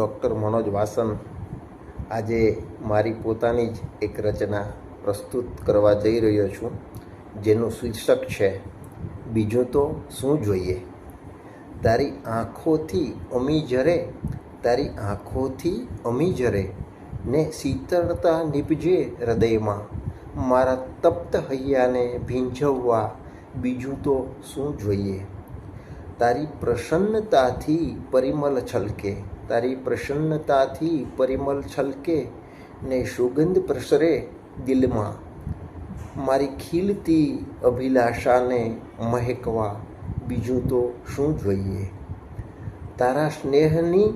Doctor Manoj વાસન આજે મારી પોતાની જ એક રચના પ્રસ્તુત કરવા જઈ રહ્યો છું, જેનું શીર્ષક છે, બીજું તો શું જોઈએ? તારી આંખોથી અમી જરે, તારી આંખોથી અમી જરે, ને શીતળતા નીપજે હૃદયમાં. મારા તપ્ત હૈયાને ભીંજવવા બીજું તો શું જોઈએ? તારી પ્રસન્નતાથી પરિમલ છલકે, તારી પ્રસન્નતાથી પરિમલ છલકે ને સુગંધ પ્રસરે દિલમાં. મારી ખીલતી અભિલાષાને મહેકવા બીજું તો શું જોઈએ? તારા સ્નેહની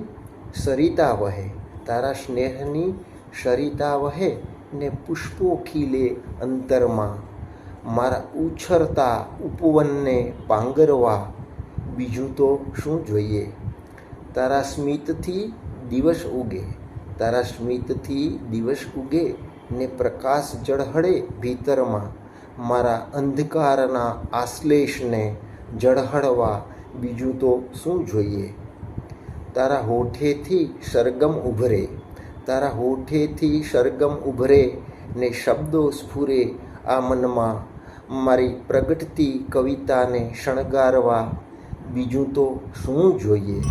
સરિતા વહે, તારા સ્નેહની સરિતા વહે ને પુષ્પો ખીલે અંતરમાં. મારા ઉછરતા ઉપવનને પાંગરવા બીજું તો શું જોઈએ? તારા સ્મિતથી દિવસ ઉગે, તારા સ્મિતથી દિવસ ઉગે ને પ્રકાશ જળહળે ભીતરમાં. મારા અંધકારના આશ્લેષને જળહળવા બીજું તો શું જોઈએ? તારા હોઠેથી સરગમ ઉભરે, તારા હોઠેથી સરગમ ઉભરે ને શબ્દો સ્ફુરે આ મનમાં. મારી પ્રગટતી કવિતાને શણગારવા બીજું તો શું જોઈએ?